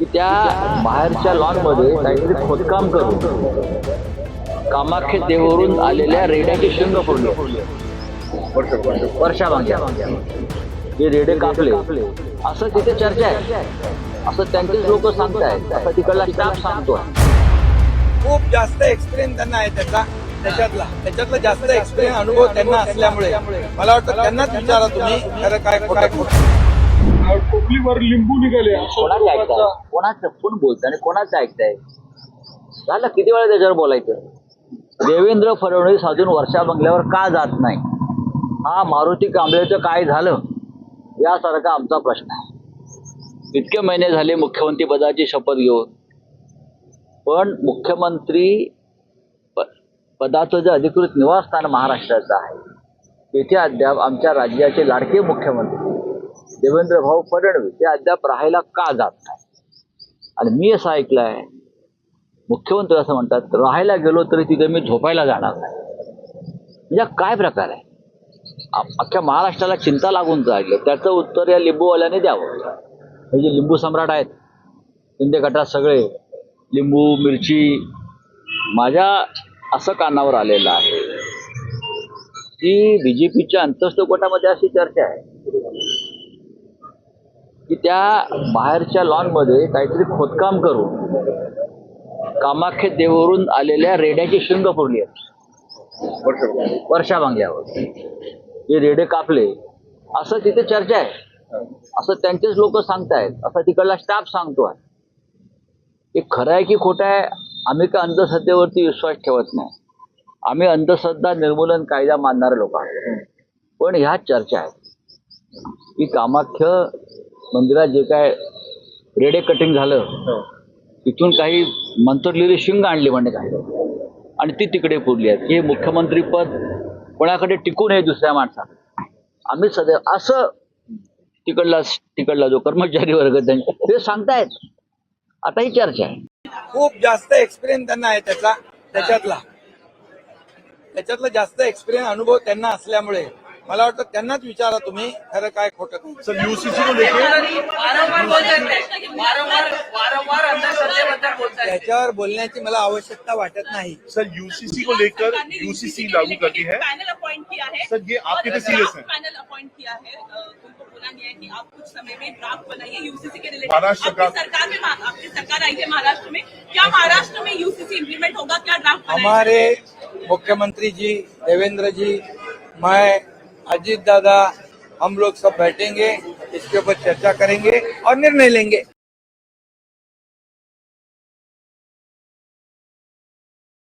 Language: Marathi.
की त्या बाहेरच्या लॉनमध्ये काहीतरी खोदकाम करून कामाख्या देवरून आलेल्या रेड्याचे शिंग फोडले. वर्षा मागे जे रेडे कापले. असं तिथे चर्चा आहे. असं त्यांचेच लोक सांगतायत. असं तिकडला स्टाफ सांगतो. खूप जास्त एक्सपिरियन्स त्यांना आहे त्याचा. त्याच्यातला. त्याच्यातला जास्त एक्सपिरियन्स अनुभव त्यांना असल्यामुळे. मला वाटतं त्यांनाच विचारा तुम्ही खरं काय खोटं टोपलीवर लिंबू निघाले. कोणाचं ऐकताय? कोणाचं? कोण बोलतंय आणि कोणाचं ऐकताय? झालं किती वेळा त्याच्यावर बोलायचं? देवेंद्र फडणवीस अजून वर्षा बंगल्यावर का जात नाही? हा मारुती कांबळेचं काय झालं? यासारखा आमचा प्रश्न आहे. इतके महिने झाले मुख्यमंत्री पदाची शपथ घेऊन. पण मुख्यमंत्री पदाचं जे अधिकृत निवासस्थान महाराष्ट्राचं आहे. तिथे अद्याप आमच्या राज्याचे लाडके मुख्यमंत्री देवेंद्र भाऊ फडणवीस हे अद्याप राहायला का जात नाही आणि मी असं ऐकलंय मुख्यमंत्री असं म्हणतात राहायला गेलो तरी तिथे मी झोपायला जाणार नाही. म्हणजे काय प्रकार आहे? अख्ख्या महाराष्ट्राला चिंता लागून राहिलं. त्याचं उत्तर या लिंबूवाल्याने द्यावं. हे जे लिंबू सम्राट आहेत शिंदे गटात सगळे लिंबू मिरची माझ्या असं कानावर आलेलं आहे. की बी जे पीच्या अंतस्थ गटामध्ये अशी चर्चा आहे. त्या बाहेरच्या लॉनमध्ये काहीतरी खोदकाम करून कामाख्य देवरून आलेल्या रेड्याची शिंग फोडली आहे. वर्षा बांगल्यावर. जे रेडे कापले असं तिथे चर्चा आहे. असं त्यांचेच लोक सांगतायत. असं तिकडला स्टाफ सांगतो आहे हे खरं आहे की खोटं आहे? आम्ही का अंधश्रद्धेवरती विश्वास ठेवत नाही. आम्ही अंधश्रद्धा निर्मूलन कायदा मानणारे लोक आहोत. पण ह्या चर्चा आहेत. की कामाख्य मंदिरात जे काय रेडे कटिंग झालं तिथून काही मंत्रलेली शिंग आणली म्हणजे काय आणि ती तिकडे पुरली आहेत. हे मुख्यमंत्री पद कोणाकडे टिकू नये दुसऱ्या माणसाकडे? आम्ही सदैव असं तिकडला तिकडला जो कर्मचारी वर्ग त्यांचे ते सांगतायत. आता ही चर्चा आहे. खूप जास्त एक्सपिरियन्स त्यांना आहे त्याचा त्याच्यातला. त्याच्यातला जास्त एक्सपिरियन्स अनुभव त्यांना असल्यामुळे. मला वाटतं त्यांनाच विचारा तुम्ही खरं काय खोटं काय. सर यूसीसी को अंधश्रद्धेबद्दल बोलताय त्याच्यावर बोलण्याची मला आवश्यकता वाटत नाही. सर यूसीसी को लेकर यूसीसी लागू करती है। पैनल अपॉइंट किया है सर, ये आपके लिए serious है? पैनल अपॉइंट किया है अ, बोला गया है कि आप कुछ समय में ड्राफ्ट बनाइए यूसीसी के रिलेटेड महाराष्ट्र का- सरकार में आपकी सरकार आई है महाराष्ट्र में। क्या महाराष्ट्र में यूसीसी इम्प्लीमेंट होगा? क्या ड्राफ्ट हमारे मुख्यमंत्री जी देवेंद्र जी मैं अजीत दादा हम लोग सब बैठेंगे इसके ऊपर चर्चा करेंगे और निर्णय लेंगे।